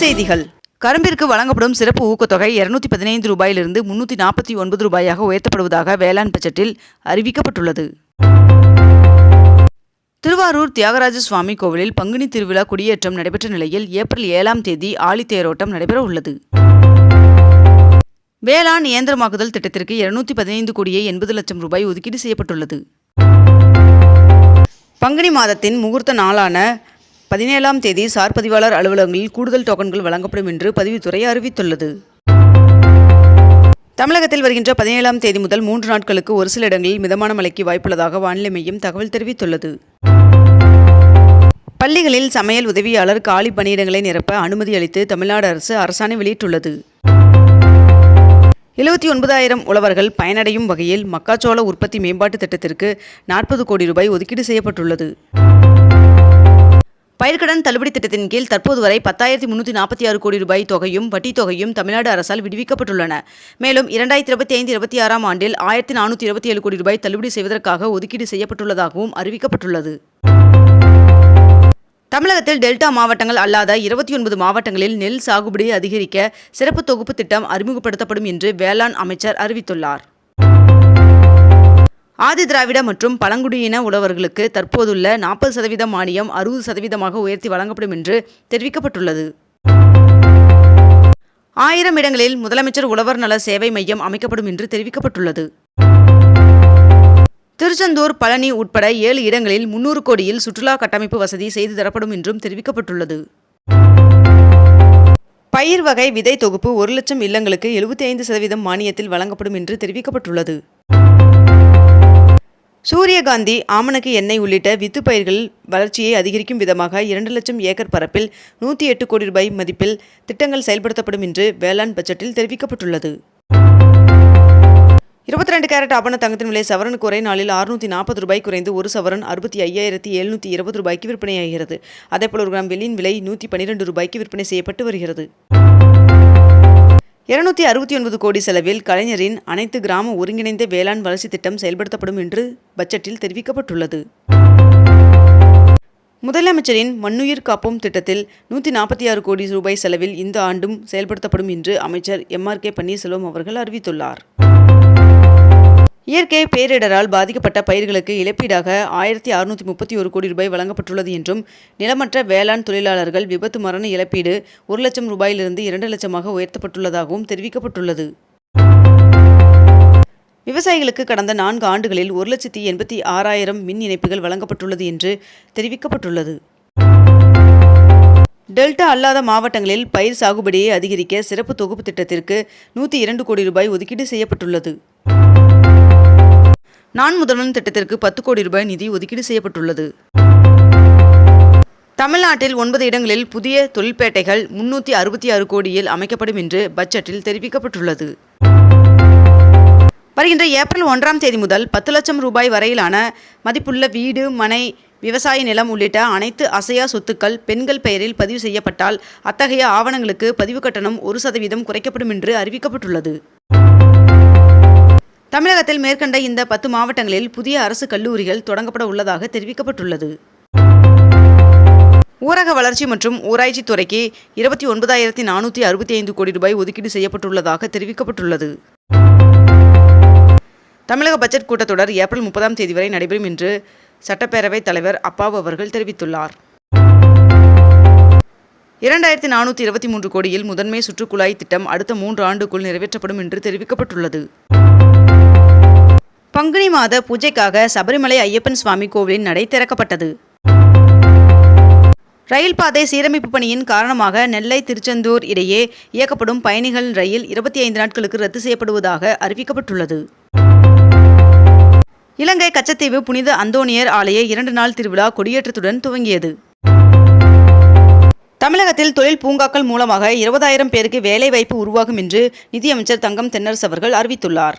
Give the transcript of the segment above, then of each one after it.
செய்திகள். கரும்பிற்கு வழங்கப்படும் சிறப்பு ஊக்கத்தொகை இருநூத்தி பதினைந்து ரூபாயிலிருந்து முன்னூற்றி நாற்பத்தி ஒன்பது ரூபாயாக உயர்த்தப்படுவதாக வேளாண் பட்ஜெட்டில் அறிவிக்கப்பட்டுள்ளது. திருவாரூர் தியாகராஜ சுவாமி கோவிலில் பங்குனி திருவிழா குடியேற்றம் நடைபெற்ற நிலையில் ஏப்ரல் ஏழாம் தேதி ஆழித்தேரோட்டம் நடைபெற உள்ளது வேளாண் இயந்திரமாக்குதல் திட்டத்திற்கு இருநூத்தி பதினைந்து கோடியே எண்பது லட்சம் ரூபாய் ஒதுக்கீடு செய்யப்பட்டுள்ளது. பங்குனி மாதத்தின் முகூர்த்த நாளான பதினேழாம் தேதி சார் பதிவாளர் அலுவலகங்களில் கூடுதல் டோக்கன்கள் வழங்கப்படும் என்று பதிவுத்துறை அறிவித்துள்ளது. தமிழகத்தில் வருகின்ற பதினேழாம் தேதி முதல் மூன்று நாட்களுக்கு ஒரு சில இடங்களில் மிதமான மழைக்கு வாய்ப்புள்ளதாக வானிலை மையம் தகவல் தெரிவித்துள்ளது. பள்ளிகளில் சமையல் உதவியாளர் காலி பணியிடங்களை நிரப்ப அனுமதி அளித்து தமிழ்நாடு அரசு அரசாணை வெளியிட்டுள்ளது. எழுபத்தி ஒன்பதாயிரம் உழவர்கள் பயனடையும் வகையில் மக்காச்சோள உற்பத்தி மேம்பாட்டு திட்டத்திற்கு நாற்பது கோடி ரூபாய் ஒதுக்கீடு செய்யப்பட்டுள்ளது. பயிர்க்கடன் தள்ளுபடி திட்டத்தின் கீழ் தற்போது வரை பத்தாயிரத்தி முன்னூற்றி நாற்பத்தி ஆறு கோடி ரூபாய் தொகையும் வட்டித் தொகையும் தமிழ்நாடு அரசால் விடுவிக்கப்பட்டுள்ளன. மேலும் இரண்டாயிரத்தி இருபத்தி ஐந்து இருபத்தி ஆறாம் ஆண்டில் ஆயிரத்தி நானூற்றி இருபத்தி ஏழு கோடி ரூபாய் தள்ளுபடி செய்வதற்காக ஒதுக்கீடு செய்யப்பட்டுள்ளதாகவும் அறிவிக்கப்பட்டுள்ளது. தமிழகத்தில் டெல்டா மாவட்டங்கள் அல்லாத இருபத்தி ஒன்பது மாவட்டங்களில் நெல் சாகுபடி அதிகரிக்க சிறப்பு தொகுப்பு திட்டம் அறிமுகப்படுத்தப்படும் என்று வேளாண் அமைச்சர் அறிவித்துள்ளார். ஆதி திராவிட மற்றும் பழங்குடியின உழவர்களுக்கு தற்போதுள்ள நாற்பது சதவீத மானியம் அறுபது சதவீதமாக உயர்த்தி வழங்கப்படும் என்று தெரிவிக்கப்பட்டுள்ளது. ஆயிரம் இடங்களில் முதலமைச்சர் உழவர் நல சேவை மையம் அமைக்கப்படும் என்று தெரிவிக்கப்பட்டுள்ளது. திருச்செந்தூர் பழனி உட்பட ஏழு இடங்களில் முன்னூறு கோடியில் சுற்றுலா கட்டமைப்பு வசதி செய்து தரப்படும் என்றும் தெரிவிக்கப்பட்டுள்ளது. பயிர் வகை விதை தொகுப்பு ஒரு லட்சம் இல்லங்களுக்கு எழுபத்தி ஐந்து சதவீதம் மானியத்தில் வழங்கப்படும் என்று தெரிவிக்கப்பட்டுள்ளது. சூரியகாந்தி ஆமணக்கு எண்ணெய் உள்ளிட்ட வித்து பயிர்கள் வளர்ச்சியை அதிகரிக்கும் விதமாக இரண்டு லட்சம் ஏக்கர் பரப்பில் நூற்றி எட்டு கோடி ரூபாய் மதிப்பில் திட்டங்கள் செயல்படுத்தப்படும் என்று வேளாண் பட்ஜெட்டில் தெரிவிக்கப்பட்டுள்ளது. இருபத்தி ரெண்டு கேரட் ஆபண தங்கத்தின் விலை சவரன் குறை நாளில் அறுநூற்றி நாற்பது ரூபாய் குறைந்து ஒரு சவரன் அறுபத்தி ஐயாயிரத்தி எழுநூற்றி இருபது ரூபாய்க்கு விற்பனையாகிறது. அதேபோல் ஒரு கிராம் வெள்ளியின் விலை நூற்றி பன்னிரெண்டு ரூபாய்க்கு விற்பனை செய்யப்பட்டு வருகிறது. இருநூத்தி அறுபத்தி ஒன்பது கோடி செலவில் கலைஞரின் அனைத்து கிராம ஒருங்கிணைந்த வேளாண் வளர்ச்சி திட்டம் செயல்படுத்தப்படும் என்று பட்ஜெட்டில் தெரிவிக்கப்பட்டுள்ளது. முதலமைச்சரின் மண்ணுயிர் காப்போம் திட்டத்தில் நூற்றி நாற்பத்தி ஆறு கோடி ரூபாய் செலவில் இந்த ஆண்டும் செயல்படுத்தப்படும் என்று அமைச்சர் எம் ஆர் கே பன்னீர்செல்வம் அவர்கள் அறிவித்துள்ளார். இயற்கை பேரிடரால் பாதிக்கப்பட்ட பயிர்களுக்கு இழப்பீடாக ஆயிரத்தி அறுநூற்றி முப்பத்தி ஒரு கோடி ரூபாய் வழங்கப்பட்டுள்ளது என்றும் நிலமற்ற வேளாண் தொழிலாளர்கள் விபத்து மரண இழப்பீடு ஒரு லட்சம் ரூபாயிலிருந்து இரண்டு லட்சமாக உயர்த்தப்பட்டுள்ளதாகவும் தெரிவிக்கப்பட்டுள்ளது. விவசாயிகளுக்கு கடந்த நான்கு ஆண்டுகளில் ஒரு லட்சத்தி எண்பத்தி ஆறாயிரம் மின் இணைப்புகள் வழங்கப்பட்டுள்ளது என்று தெரிவிக்கப்பட்டுள்ளது. டெல்டா அல்லாத மாவட்டங்களில் பயிர் சாகுபடியை அதிகரிக்க சிறப்பு தொகுப்பு திட்டத்திற்கு நூற்றி இரண்டு கோடி ரூபாய் ஒதுக்கீடு செய்யப்பட்டுள்ளது. நான் முதல்வன் திட்டத்திற்கு பத்து கோடி ரூபாய் நிதி ஒதுக்கீடு செய்யப்பட்டுள்ளது. தமிழ்நாட்டில் ஒன்பது இடங்களில் புதிய தொழிற்பேட்டைகள் முன்னூற்றி அறுபத்தி ஆறு கோடியில் அமைக்கப்படும் என்று பட்ஜெட்டில் தெரிவிக்கப்பட்டுள்ளது. வருகின்ற ஏப்ரல் ஒன்றாம் தேதி முதல் பத்து லட்சம் ரூபாய் வரையிலான மதிப்புள்ள வீடு மனை விவசாய நிலம் உள்ளிட்ட அனைத்து அசையா சொத்துக்கள் பெண்கள் பெயரில் பதிவு செய்யப்பட்டால் அத்தகைய ஆவணங்களுக்கு பதிவு கட்டணம் ஒரு சதவீதம் குறைக்கப்படும் என்று அறிவிக்கப்பட்டுள்ளது. தமிழகத்தில் மேற்கண்ட இந்த பத்து மாவட்டங்களில் புதிய அரசு கல்லூரிகள் தொடங்கப்பட உள்ளதாக தெரிவிக்கப்பட்டுள்ளது. ஊரக வளர்ச்சி மற்றும் ஊராட்சி துறைக்கு இருபத்தி ஒன்பதாயிரத்தி நானூற்றி அறுபத்தி ஐந்து கோடி ரூபாய் ஒதுக்கீடு செய்யப்பட்டுள்ளதாக தெரிவிக்கப்பட்டுள்ளது. தமிழக பட்ஜெட் கூட்டத்தொடர் ஏப்ரல் முப்பதாம் தேதி வரை நடைபெறும் என்று சட்டப்பேரவைத் தலைவர் அப்பாவு அவர்கள் தெரிவித்துள்ளார். இரண்டாயிரத்தி நானூற்றி இருபத்தி மூன்று கோடியில் முதன்மை சுற்றுக்குழாய் திட்டம் அடுத்த மூன்று ஆண்டுக்குள் நிறைவேற்றப்படும் என்று தெரிவிக்கப்பட்டுள்ளது. பங்குனி மாத பூஜைக்காக சபரிமலை ஐயப்பன் சுவாமி கோவிலின் நடை திறக்கப்பட்டது. ரயில் பாதை சீரமைப்பு பணியின் காரணமாக நெல்லை திருச்செந்தூர் இடையே இயக்கப்படும் பயணிகள் ரயில் இருபத்தி ஐந்து நாட்களுக்கு ரத்து செய்யப்படுவதாக அறிவிக்கப்பட்டுள்ளது. இலங்கை கச்சத்தீவு புனித அந்தோனியர் ஆலய இரண்டு நாள் திருவிழா கொடியேற்றத்துடன் துவங்கியது. தமிழகத்தில் தொழில் பூங்காக்கள் மூலமாக இருபதாயிரம் பேருக்கு வேலைவாய்ப்பு உருவாகும் என்று நிதியமைச்சர் தங்கம் தென்னரசு அவர்கள் அறிவித்துள்ளார்.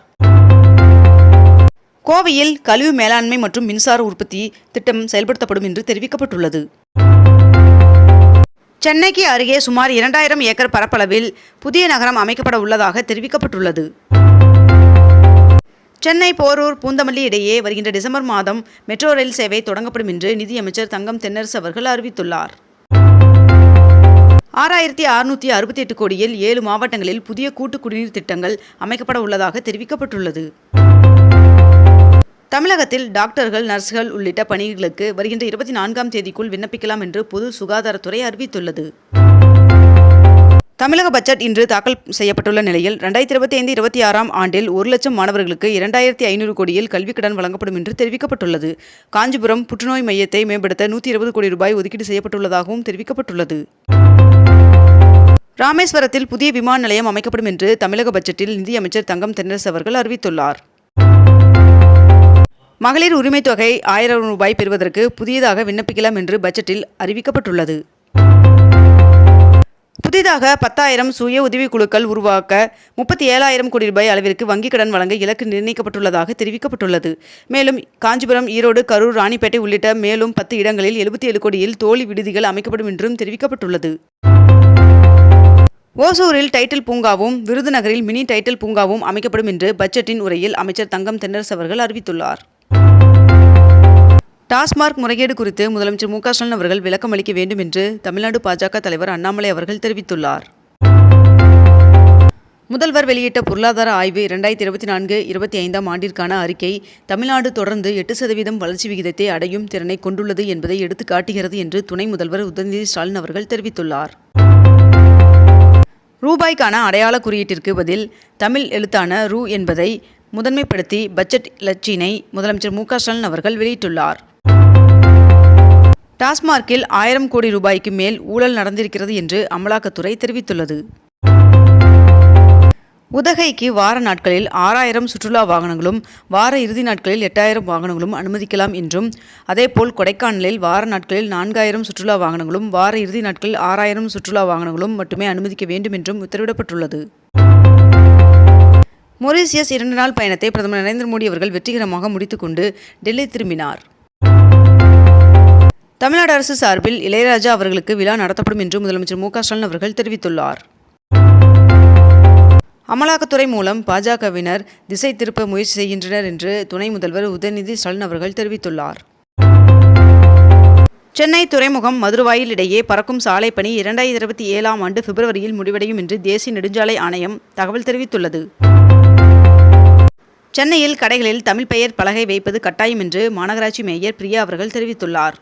கோவையில் கழிவு மேலாண்மை மற்றும் மின்சார உற்பத்தி திட்டம் செயல்படுத்தப்படும் என்று தெரிவிக்கப்பட்டுள்ளது. சென்னைக்கு அருகே சுமார் இரண்டாயிரம் ஏக்கர் பரப்பளவில் புதிய நகரம் அமைக்கப்பட உள்ளதாக தெரிவிக்கப்பட்டுள்ளது. சென்னை போரூர் பூந்தமல்லி இடையே வருகின்ற டிசம்பர் மாதம் மெட்ரோ ரயில் சேவை தொடங்கப்படும் என்று நிதியமைச்சர் தங்கம் தென்னரசு அவர்கள் அறிவித்துள்ளார். ஆறாயிரத்தி அறுநூற்றி அறுபத்தி எட்டு கோடியில் ஏழு மாவட்டங்களில் புதிய கூட்டு குடிநீர் திட்டங்கள் அமைக்கப்பட உள்ளதாக தெரிவிக்கப்பட்டுள்ளது. தமிழகத்தில் டாக்டர்கள் நர்ஸ்கள் உள்ளிட்ட பணிகளுக்கு வருகின்ற இருபத்தி நான்காம் தேதிக்குள் விண்ணப்பிக்கலாம் என்று பொது சுகாதாரத்துறை அறிவித்துள்ளது. தமிழக பட்ஜெட் இன்று தாக்கல் செய்யப்பட்டுள்ள நிலையில் ரெண்டாயிரத்தி இருபத்தி ஐந்து இருபத்தி ஆறாம் ஆண்டில் ஒரு லட்சம் மாணவர்களுக்கு இரண்டாயிரத்தி ஐநூறு கோடியில் கல்விக் கடன் வழங்கப்படும் என்று தெரிவிக்கப்பட்டுள்ளது. காஞ்சிபுரம் புற்றுநோய் மையத்தை மேம்படுத்த நூற்றி இருபது கோடி ரூபாய் ஒதுக்கீடு செய்யப்பட்டுள்ளதாகவும் தெரிவிக்கப்பட்டுள்ளது. ராமேஸ்வரத்தில் புதிய விமான நிலையம் அமைக்கப்படும் என்று தமிழக பட்ஜெட்டில் நிதியமைச்சர் தங்கம் தென்னரசு அவர்கள் அறிவித்துள்ளார். மகளிர் உரிமை தொகை ஆயிரம் ரூபாய் பெறுவதற்கு புதியதாக விண்ணப்பிக்கலாம் என்று பட்ஜெட்டில் அறிவிக்கப்பட்டுள்ளது. புதிதாக பத்தாயிரம் சுய உதவிக்குழுக்கள் உருவாக்க முப்பத்தி ஏழாயிரம் கோடி ரூபாய் அளவிற்கு வங்கிக் கடன் வழங்க இலக்கு நிர்ணயிக்கப்பட்டுள்ளதாக தெரிவிக்கப்பட்டுள்ளது. மேலும் காஞ்சிபுரம் ஈரோடு கரூர் ராணிப்பேட்டை உள்ளிட்ட மேலும் பத்து இடங்களில் எழுபத்தி ஏழு கோடியில் தோழி விடுதிகள் அமைக்கப்படும் என்றும் தெரிவிக்கப்பட்டுள்ளது. ஓசூரில் டைட்டில் பூங்காவும் விருதுநகரில் மினி டைட்டில் பூங்காவும் அமைக்கப்படும் என்று பட்ஜெட்டின் உரையில் அமைச்சர் தங்கம் தென்னரசு அவர்கள் அறிவித்துள்ளார். டாஸ்மார்க் முறைகேடு குறித்து முதலமைச்சர் மு க ஸ்டாலின் அவர்கள் விளக்கம் அளிக்க வேண்டும் என்று தமிழ்நாடு பாஜக தலைவர் அண்ணாமலை அவர்கள் தெரிவித்துள்ளார். முதல்வர் வெளியிட்ட பொருளாதார ஆய்வு இரண்டாயிரத்தி இருபத்தி நான்கு இருபத்தி ஐந்தாம் ஆண்டிற்கான அறிக்கை தமிழ்நாடு தொடர்ந்து எட்டு சதவீதம் வளர்ச்சி விகிதத்தை அடையும் திறனை கொண்டுள்ளது என்பதை எடுத்து காட்டுகிறது என்று துணை முதல்வர் உதயநிதி ஸ்டாலின் அவர்கள் தெரிவித்துள்ளார். ரூபாய்க்கான அடையாள குறியீட்டிற்கு பதில் தமிழ் எழுத்தான ரூ என்பதை முதன்மைப்படுத்தி பட்ஜெட் இலட்சினை முதலமைச்சர் மு க ஸ்டாலின் அவர்கள் வெளியிட்டுள்ளார். டாஸ்மார்க்கில் ஆயிரம் கோடி ரூபாய்க்கு மேல் ஊழல் நடந்திருக்கிறது என்று அமலாக்கத்துறை தெரிவித்துள்ளது. உதகைக்கு வார நாட்களில் ஆறாயிரம் சுற்றுலா வாகனங்களும் வார இறுதி நாட்களில் எட்டாயிரம் வாகனங்களும் அனுமதிக்கலாம் என்றும் அதேபோல் கொடைக்கானலில் வார நாட்களில் நான்காயிரம் சுற்றுலா வாகனங்களும் வார இறுதி நாட்களில் ஆறாயிரம் சுற்றுலா வாகனங்களும் மட்டுமே அனுமதிக்க வேண்டும் என்றும் உத்தரவிடப்பட்டுள்ளது. மொரீசியஸ் இரண்டு நாள் பயணத்தை பிரதமர் நரேந்திர மோடி அவர்கள் வெற்றிகரமாக முடித்துக்கொண்டு டெல்லி திரும்பினார். தமிழ்நாடு அரசு சார்பில் இளையராஜா அவர்களுக்கு விழா நடத்தப்படும் என்று முதலமைச்சர் மு ஸ்டாலின் அவர்கள் தெரிவித்துள்ளார். அமலாக்கத்துறை மூலம் பாஜகவினர் திசை திருப்ப முயற்சி செய்கின்றனர் என்று துணை முதல்வர் உதயநிதி ஸ்டாலின் அவர்கள் தெரிவித்துள்ளார். சென்னை துறைமுகம் மதுரவாயில் இடையே பறக்கும் சாலை பணி இரண்டாயிரத்தி இருபத்தி ஏழாம் ஆண்டு பிப்ரவரியில் முடிவடையும் என்று தேசிய நெடுஞ்சாலை ஆணையம் தகவல் தெரிவித்துள்ளது. சென்னையில் கடைகளில் தமிழ் பெயர் பலகை வைப்பது கட்டாயம் என்று மாநகராட்சி மேயர் பிரியா அவர்கள் தெரிவித்துள்ளார்.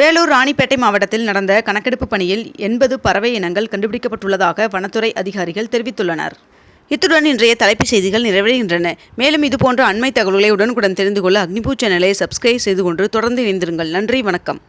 வேலூர் ராணிப்பேட்டை மாவட்டத்தில் நடந்த கணக்கெடுப்பு பணியில் எண்பது பறவை இனங்கள் கண்டுபிடிக்கப்பட்டுள்ளதாக வனத்துறை அதிகாரிகள் தெரிவித்துள்ளனர். இத்துடன் இன்றைய தலைப்புச் செய்திகள் நிறைவடைகின்றன. மேலும் இதுபோன்ற அண்மை தகவல்களை உடனுக்குடன் தெரிந்து கொள்ள அக்னிபூ சேனலை சப்ஸ்கிரைப் செய்து கொண்டு தொடர்ந்து இணைந்திருங்கள். நன்றி வணக்கம்.